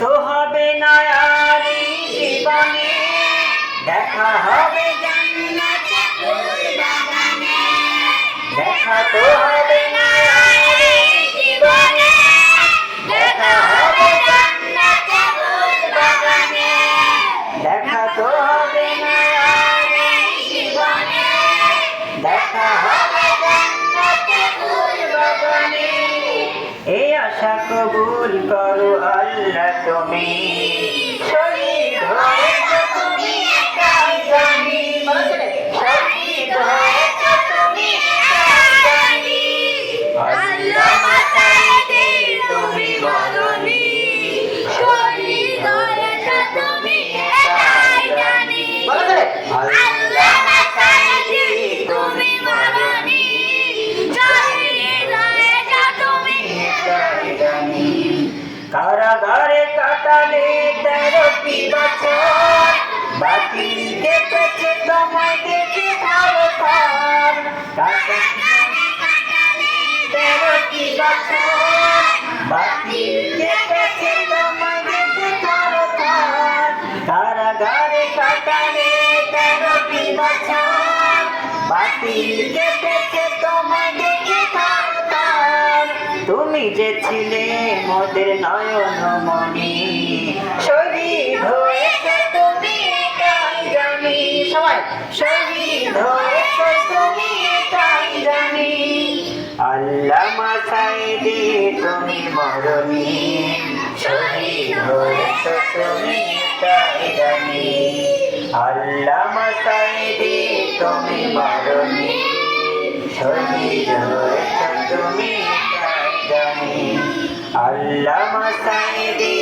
তো হবে না আর জীবনে। দেখা হবে কবুল করো আল্লাহ তুমি। শহীদ হয়েছ কাটালে তেরোটি বছর। বাকি কেটেছে তোমায় দেখে ভারতার তেরোটি বছর। বাকি কেটেছে তোমায় দেখে ভারতার কারাগারে কাটালে তেরোটি বছর। বাকি কেটেছে তুমি যে ছিলে মোদের নয়ন মনি শহীদ হয়েছে তুমি জানি। সবাই, শহীদ হয়েছে তুমি জানি। আল্লাহ মাথায় দি তুমি মরণি, শহীদ হয়েছে তুমি জানি। আল্লাহ মাথায় দি তুমি মরণি, শহীদ হয়েছ তুমি